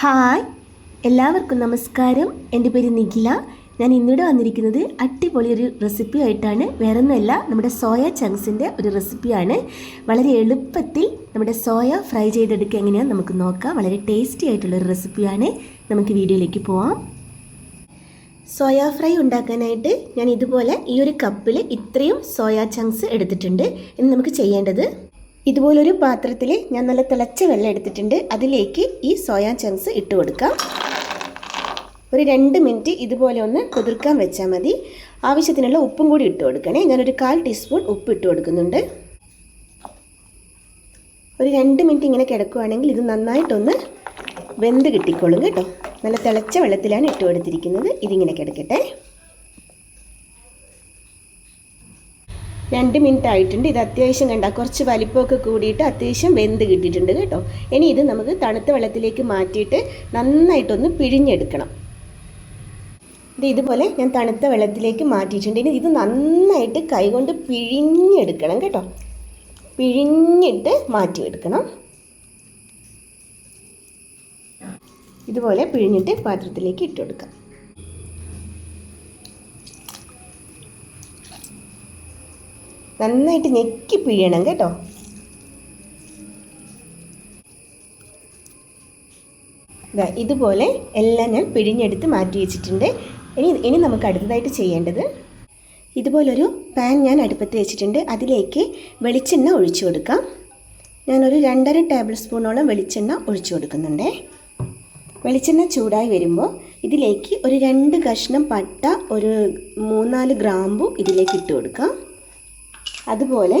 Hi. എല്ലാവർക്കും നമസ്കാരം. എന്റെ പേര് നിഖില. ഞാൻ ഇന്നിവിടെ വന്നിരിക്കുന്നത് അടിപൊളി ഒരു റെസിപ്പി ആയിട്ടാണ്. വേറെ ഒന്നുമല്ല നമ്മുടെ സോയ ചങ്ക്സിന്റെ ഒരു റെസിപ്പിയാണ് വളരെ എളുപ്പത്തിൽ നമ്മുടെ സോയ ഫ്രൈ ചെയ്തെടുക്കുക എങ്ങനെയാണെന്ന് നമുക്ക് നോക്കാം. വളരെ ടേസ്റ്റി ആയിട്ടുള്ള ഒരു റെസിപ്പിയാണ് നമുക്ക് വീഡിയോയിലേക്ക് പോവാം. സോയ ഫ്രൈ ഉണ്ടാക്കാനായിട്ട് ഞാൻ ഇതുപോലെ ഈ ഒരു കപ്പിൽ ഇത്രയും സോയ ചങ്ക്സ് എടുത്തിട്ടുണ്ട്. ഇനി നമുക്ക് ചെയ്യേണ്ടത് ഇതുപോലൊരു പാത്രത്തിൽ ഞാൻ നല്ല തിളച്ച വെള്ളം എടുത്തിട്ടുണ്ട്. അതിലേക്ക് ഈ സോയാ ചങ്ക്സ് ഇട്ട് കൊടുക്കാം. ഒരു രണ്ട് മിനിറ്റ് ഇതുപോലെ ഒന്ന് കുതിർക്കാൻ വെച്ചാൽ മതി. ആവശ്യത്തിനുള്ള ഉപ്പും കൂടി ഇട്ട് കൊടുക്കണേ. ഞാനൊരു കാൽ ടീസ്പൂൺ ഉപ്പ് ഇട്ട് കൊടുക്കുന്നുണ്ട്. ഒരു രണ്ട് മിനിറ്റ് ഇങ്ങനെ കിടക്കുകയാണെങ്കിൽ ഇത് നന്നായിട്ടൊന്ന് വെന്ത് കിട്ടിക്കോളും കേട്ടോ. നല്ല തിളച്ച വെള്ളത്തിലാണ് ഇട്ട് കൊടുത്തിരിക്കുന്നത്. ഇതിങ്ങനെ കിടക്കട്ടെ. രണ്ട് മിനിറ്റ് ആയിട്ടുണ്ട്. ഇത് അത്യാവശ്യം കണ്ട കുറച്ച് വലിപ്പമൊക്കെ കൂടിയിട്ട് അത്യാവശ്യം വെന്ത് കിട്ടിയിട്ടുണ്ട് കേട്ടോ. ഇനി ഇത് നമുക്ക് തണുത്ത വെള്ളത്തിലേക്ക് മാറ്റിയിട്ട് നന്നായിട്ടൊന്ന് പിഴിഞ്ഞെടുക്കണം. ഇത് ഇതുപോലെ ഞാൻ തണുത്ത വെള്ളത്തിലേക്ക് മാറ്റിയിട്ടുണ്ട്. ഇനി ഇത് നന്നായിട്ട് കൈകൊണ്ട് പിഴിഞ്ഞെടുക്കണം കേട്ടോ. പിഴിഞ്ഞിട്ട് മാറ്റിയെടുക്കണം. ഇതുപോലെ പിഴിഞ്ഞിട്ട് പാത്രത്തിലേക്ക് ഇട്ട് കൊടുക്കാം. നന്നായിട്ട് ഞെക്കി പിഴിയണം കേട്ടോ. ഇതുപോലെ എല്ലാം ഞാൻ പിഴിഞ്ഞെടുത്ത് മാറ്റി വെച്ചിട്ടുണ്ട്. ഇനി ഇനി നമുക്ക് അടുത്തതായിട്ട് ചെയ്യേണ്ടത് ഇതുപോലൊരു പാൻ ഞാൻ അടുപ്പത്ത് വെച്ചിട്ടുണ്ട്. അതിലേക്ക് വെളിച്ചെണ്ണ ഒഴിച്ചു കൊടുക്കാം. ഞാനൊരു രണ്ടര ടേബിൾ സ്പൂണോളം വെളിച്ചെണ്ണ ഒഴിച്ചു കൊടുക്കുന്നുണ്ടേ. വെളിച്ചെണ്ണ ചൂടായി വരുമ്പോൾ ഇതിലേക്ക് ഒരു രണ്ട് കഷ്ണം പട്ട ഒരു മൂന്നാൽ ഗ്രാമ്പു ഇതിലേക്ക് ഇട്ട് കൊടുക്കാം. അതുപോലെ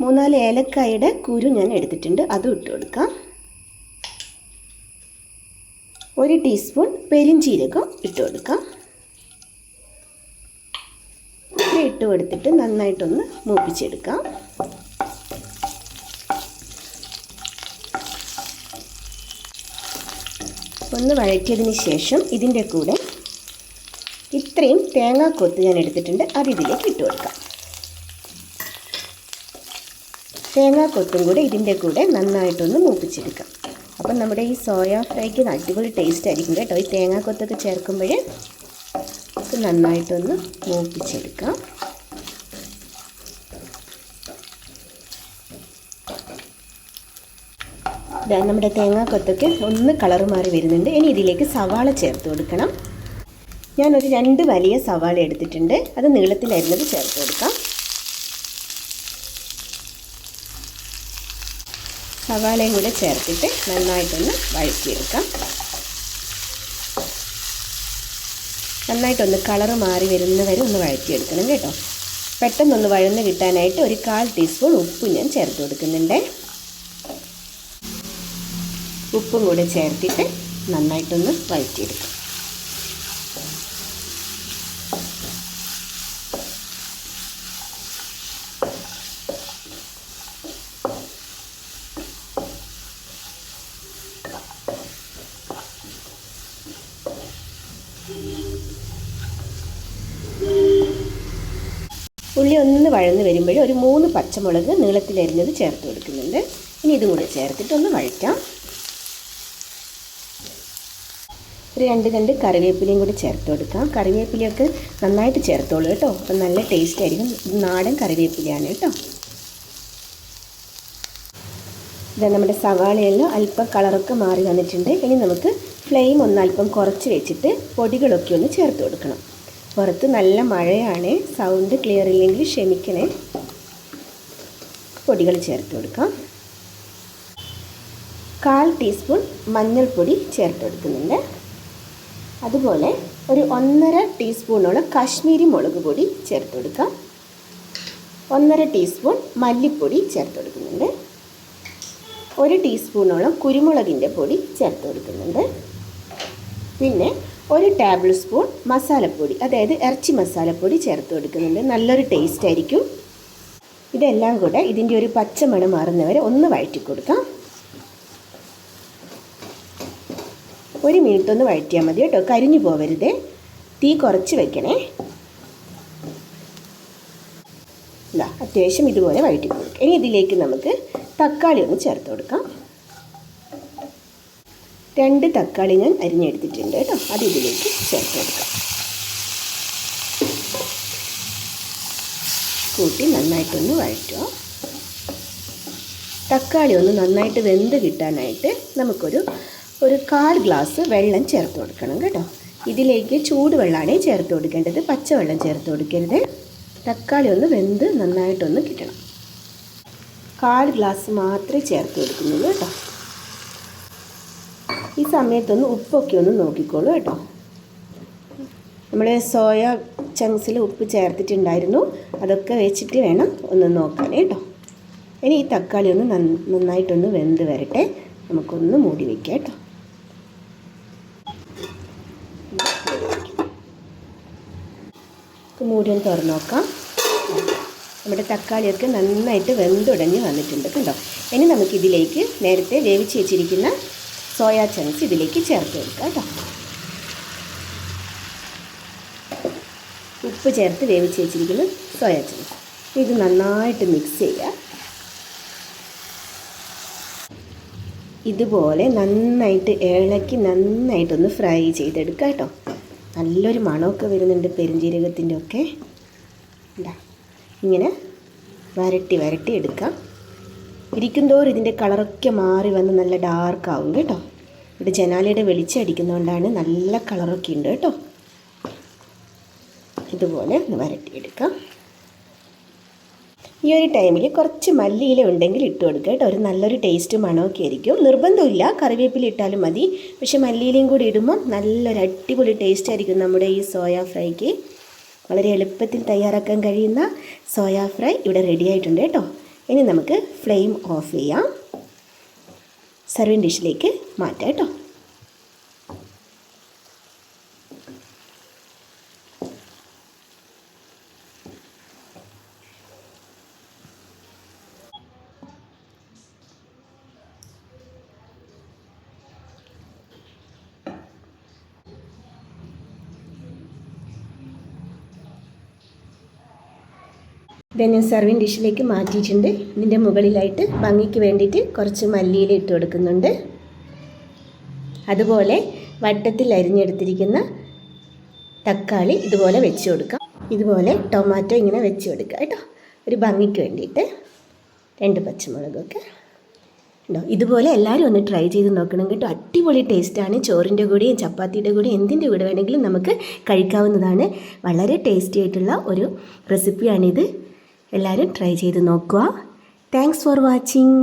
മൂന്നാൽ ഏലക്കായുടെ കുരു ഞാൻ എടുത്തിട്ടുണ്ട്. അതും ഇട്ട് കൊടുക്കാം. ഒരു ടീസ്പൂൺ പെരിഞ്ചീരകം ഇട്ട് കൊടുക്കാം. ഇട്ട് കൊടുത്തിട്ട് നന്നായിട്ടൊന്ന് മൂപ്പിച്ചെടുക്കാം. ഒന്ന് വഴറ്റിയതിന് ശേഷം ഇതിന്റെ കൂടെ ഇത്രയും തേങ്ങാക്കൊത്ത് ഞാൻ എടുത്തിട്ടുണ്ട്. അത് ഇതിലേക്ക് ഇട്ട് കൊടുക്കാം. തേങ്ങാക്കൊത്തും കൂടെ ഇതിന്റെ കൂടെ നന്നായിട്ടൊന്ന് മൂപ്പിച്ചെടുക്കാം. അപ്പം നമ്മുടെ ഈ സോയ ഫ്രൈക്ക് അടിപൊളി ടേസ്റ്റ് ആയിരിക്കും കേട്ടോ. ഈ തേങ്ങാക്കൊത്തൊക്കെ ചേർക്കുമ്പോൾ നന്നായിട്ടൊന്ന് മൂപ്പിച്ചെടുക്കാം. നമ്മുടെ തേങ്ങാക്കൊത്തൊക്കെ ഒന്ന് കളർ മാറി വരുന്നുണ്ട്. ഇനി ഇതിലേക്ക് സവാള ചേർത്ത് കൊടുക്കണം. ഞാനൊരു രണ്ട് വലിയ സവാള എടുത്തിട്ടുണ്ട്. അത് നീളത്തിലരിഞ്ഞത് ചേർത്ത് കൊടുക്കാം. സവാളയും കൂടെ ചേർത്തിട്ട് നന്നായിട്ടൊന്ന് വഴറ്റിയെടുക്കാം. നന്നായിട്ടൊന്ന് കളറ് മാറി വരുന്നവരെ ഒന്ന് വഴറ്റിയെടുക്കണം കേട്ടോ. പെട്ടെന്നൊന്ന് വഴന്ന് കിട്ടാനായിട്ട് ഒരു കാൽ ടീസ്പൂൺ ഉപ്പ് ഞാൻ ചേർത്ത് കൊടുക്കുന്നുണ്ട്. ഉപ്പും കൂടെ ചേർത്തിട്ട് നന്നായിട്ടൊന്ന് വഴറ്റിയെടുക്കാം. ഉള്ളി ഒന്ന് വഴന്ന് വരുമ്പോൾ ഒരു മൂന്ന് പച്ചമുളക് നീളത്തിലരിഞ്ഞത് ചേർത്ത് കൊടുക്കുന്നുണ്ട്. ഇനി ഇതും കൂടി ചേർത്തിട്ട് ഒന്ന് ഒരു രണ്ട് രണ്ട് കറിവേപ്പിലയും കൂടി ചേർത്ത് കൊടുക്കാം. കറിവേപ്പിലയൊക്കെ നന്നായിട്ട് ചേർത്തോളൂ കേട്ടോ. അപ്പം നല്ല ടേസ്റ്റ് ആയിരിക്കും. നാടൻ കറിവേപ്പിലയാണ് കേട്ടോ. ഇത് നമ്മുടെ സവാളയെല്ലാം അല്പം കളറൊക്കെ മാറി വന്നിട്ടുണ്ട്. ഇനി നമുക്ക് ഫ്ലെയിം ഒന്ന് അല്പം കുറച്ച് വെച്ചിട്ട് പൊടികളൊക്കെ ഒന്ന് ചേർത്ത് കൊടുക്കണം. പുറത്ത് നല്ല മഴയാണ്. സൗണ്ട് ക്ലിയർ ഇല്ലെങ്കിൽ ക്ഷമിക്കണേ. പൊടികൾ ചേർത്ത് കൊടുക്കാം. കാൽ ടീസ്പൂൺ മഞ്ഞൾപ്പൊടി ചേർത്ത് കൊടുക്കുന്നുണ്ട്. അതുപോലെ ഒരു ഒന്നര ടീസ്പൂണോളം കാശ്മീരി മുളക് പൊടി ചേർത്ത് കൊടുക്കാം. ഒന്നര ടീസ്പൂൺ മല്ലിപ്പൊടി ചേർത്ത് കൊടുക്കുന്നുണ്ട്. ഒരു ടീസ്പൂണോളം കുരുമുളകിന്റെ പൊടി ചേർത്ത് കൊടുക്കുന്നുണ്ട്. പിന്നെ ഒരു ടേബിൾ സ്പൂൺ മസാലപ്പൊടി അതായത് ഇറച്ചി മസാലപ്പൊടി ചേർത്ത് കൊടുക്കുന്നുണ്ട്. നല്ലൊരു ടേസ്റ്റ് ആയിരിക്കും. ഇതെല്ലാം കൂടെ ഇതിന്റെ ഒരു പച്ചമണം മാറുന്നവരെ ഒന്ന് വഴറ്റി കൊടുക്കാം. ഒരു മിനിറ്റ് ഒന്ന് വഴറ്റിയാൽ മതി കേട്ടോ. കരിഞ്ഞു പോവരുത്. തീ കുറച്ച് വെക്കണേ. അത്യാവശ്യം ഇതുപോലെ വഴറ്റി കൊടുക്കുക ഇനി ഇതിലേക്ക് നമുക്ക് തക്കാളി ഒന്ന് ചേർത്ത് കൊടുക്കാം. രണ്ട് തക്കാളി ഞാൻ അരിഞ്ഞെടുത്തിട്ടുണ്ട് കേട്ടോ. അത് ഇതിലേക്ക് ചേർത്ത് കൊടുക്കാം. കൂട്ടി നന്നായിട്ടൊന്ന് വഴറ്റുക. തക്കാളി ഒന്ന് നന്നായിട്ട് വെന്ത് കിട്ടാനായിട്ട് നമുക്കൊരു ഒരു കാൽ ഗ്ലാസ് വെള്ളം ചേർത്ത് കൊടുക്കണം കേട്ടോ. ഇതിലേക്ക് ചൂടുവെള്ളമാണ് ചേർത്ത് കൊടുക്കേണ്ടത്. പച്ചവെള്ളം ചേർത്ത് കൊടുക്കരുത്. തക്കാളി ഒന്ന് വെന്ത് നന്നായിട്ടൊന്ന് കിട്ടണം. കാൽ ഗ്ലാസ് മാത്രമേ ചേർത്ത് കൊടുക്കുന്നുള്ളൂ കേട്ടോ. ഈ സമയത്തൊന്ന് ഉപ്പൊക്കെ ഒന്ന് നോക്കിക്കോളൂ കേട്ടോ. നമ്മൾ സോയ ചങ്ക്സിൽ ഉപ്പ് ചേർത്തിട്ടുണ്ടായിരുന്നു. അതൊക്കെ വെച്ചിട്ട് വേണം ഒന്ന് നോക്കാൻ കേട്ടോ. ഇനി ഈ തക്കാളി ഒന്ന് നന്ന- നന്നായിട്ടൊന്ന് വെന്ത് വരട്ടെ. നമുക്കൊന്ന് മൂടി വയ്ക്കാം കേട്ടോ. മൂടി ഒന്ന് തുറന്ന് നോക്കാം. നമ്മുടെ തക്കാളിയൊക്കെ നന്നായിട്ട് വെന്തുടഞ്ഞ് വന്നിട്ടുണ്ട് കണ്ടോ ഇനി നമുക്കിതിലേക്ക് നേരത്തെ വേവിച്ച് വെച്ചിരിക്കുന്ന സോയാ ചങ്ക്സ് ഇതിലേക്ക് ചേർത്ത് കൊടുക്കുക കേട്ടോ. ഉപ്പ് ചേർത്ത് വേവിച്ച് വെച്ചിരിക്കുന്ന സോയാ ചങ്ക്സ് ഇത് നന്നായിട്ട് മിക്സ് ചെയ്യുക. ഇതുപോലെ നന്നായിട്ട് ഇളക്കി നന്നായിട്ടൊന്ന് ഫ്രൈ ചെയ്തെടുക്കുക കേട്ടോ. നല്ലൊരു മണമൊക്കെ വരുന്നുണ്ട് പെരുംജീരകത്തിന്റെ ഒക്കെ ഇങ്ങനെ വരട്ടി വരട്ടി എടുക്കാം. ഇരിക്കുന്തോറും ഇതിന്റെ കളറൊക്കെ മാറി വന്ന് നല്ല ഡാർക്ക് ആവും കേട്ടോ. ഇവിടെ ജനാലയുടെ വെളിച്ചം അടിക്കുന്നതുകൊണ്ടാണ് നല്ല കളറൊക്കെ ഉണ്ട് കേട്ടോ. ഇതുപോലെ ഒന്ന് വരട്ടിയെടുക്കാം. ഈ ഒരു ടൈമിൽ കുറച്ച് മല്ലിയില ഉണ്ടെങ്കിൽ ഇട്ട് കൊടുക്കുക കേട്ടോ. ഒരു നല്ലൊരു ടേസ്റ്റ് മണമൊക്കെ ആയിരിക്കും. നിർബന്ധമില്ല. കറിവേപ്പില ഇട്ടാലും മതി. പക്ഷേ മല്ലിയിലയും കൂടി ഇടുമ്പോൾ നല്ലൊരു അടിപൊളി ടേസ്റ്റ് ആയിരിക്കും നമ്മുടെ ഈ സോയാ ഫ്രൈക്ക്. വളരെ എളുപ്പത്തിൽ തയ്യാറാക്കാൻ കഴിയുന്ന സോയാ ഫ്രൈ ഇവിടെ റെഡി ആയിട്ടുണ്ട് കേട്ടോ. ഇനി നമുക്ക് ഫ്ലെയിം ഓഫ് ചെയ്യാം. സർവിങ് ഡിഷിലേക്ക് മാറ്റാം കേട്ടോ. ഇത് ഞാൻ സെർവിങ് ഡിഷിലേക്ക് മാറ്റിയിട്ടുണ്ട്. ഇതിന്റെ മുകളിലായിട്ട് ഭംഗിക്ക് വേണ്ടിയിട്ട് കുറച്ച് മല്ലിയില ഇട്ട് കൊടുക്കുന്നുണ്ട്. അതുപോലെ വട്ടത്തിൽ അരിഞ്ഞെടുത്തിരിക്കുന്ന തക്കാളി ഇതുപോലെ വെച്ച് കൊടുക്കാം. ഇതുപോലെ ടൊമാറ്റോ ഇങ്ങനെ വെച്ച് കൊടുക്കുക കേട്ടോ. ഒരു ഭംഗിക്ക് വേണ്ടിയിട്ട്. രണ്ട് പച്ചമുളകൊക്കെ. ഉണ്ടോ? ഇതുപോലെ എല്ലാവരും ഒന്ന് ട്രൈ ചെയ്ത് നോക്കണം കേട്ടോ. അടിപൊളി ടേസ്റ്റാണ് ചോറിന്റെ കൂടെയും ചപ്പാത്തിയുടെ കൂടെയും എന്തിന്റെ കൂടെ വേണമെങ്കിലും നമുക്ക് കഴിക്കാവുന്നതാണ്. വളരെ ടേസ്റ്റി ആയിട്ടുള്ള ഒരു റെസിപ്പിയാണിത് എല്ലാവരും ട്രൈ ചെയ്ത് നോക്കുക. Thanks for watching